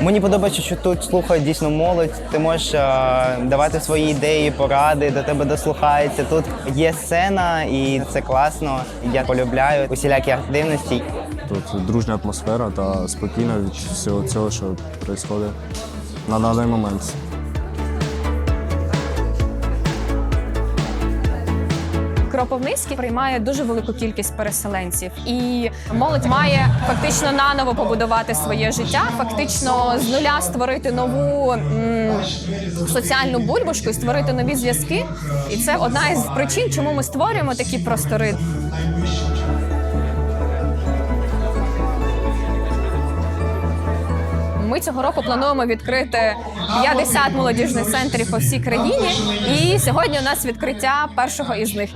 Мені подобається, що тут слухають дійсно молодь. Ти можеш е, давати свої ідеї, поради, до тебе дослухаються. Тут є сцена, і це класно. Я полюбляю усілякі активності. Тут дружня атмосфера та спокійно від всього цього, що відбувається на даний момент. Кропивницький приймає дуже велику кількість переселенців, і молодь має фактично наново побудувати своє життя, фактично з нуля створити нову м, соціальну бульбашку і створити нові зв'язки. І це одна із причин, чому ми створюємо такі простори. Ми цього року плануємо відкрити 50 молодіжних центрів по всій країні. І сьогодні у нас відкриття першого із них.